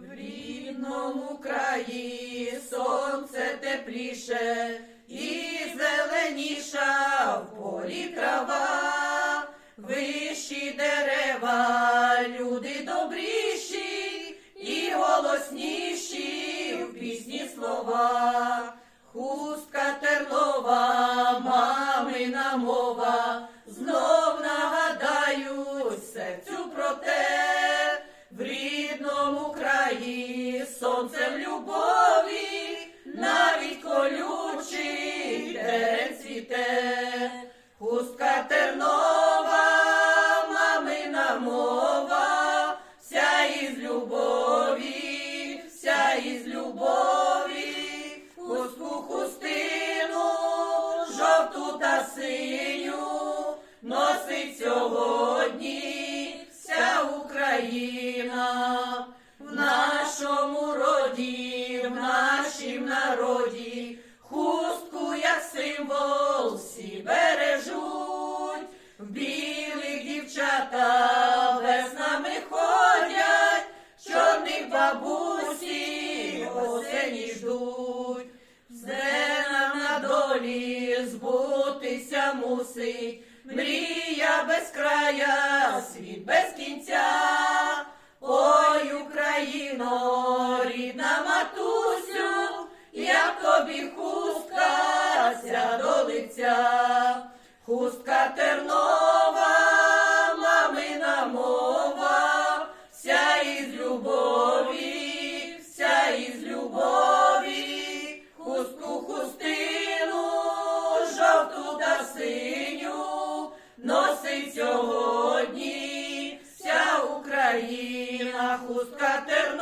В рідному краї сонце тепліше і зеленіша в полі трава, вищі дерева, люди добріші і голосніші в пісні слова. Хустка терлова, мамина мова, цвіте, хустка тернова, мамина мова, вся із любові, вся із любові, хустку хустину, жовту та синю, носить сьогодні вся Україна. В нашому роді, в нашім народі, хустку як символ осені ждуть. Все нам на долі збутися мусить, мрія без края, світ без кінця. Ой, Україно, рідна матусю, як тобі хустка ся до лиця, хустка тернова, Україна,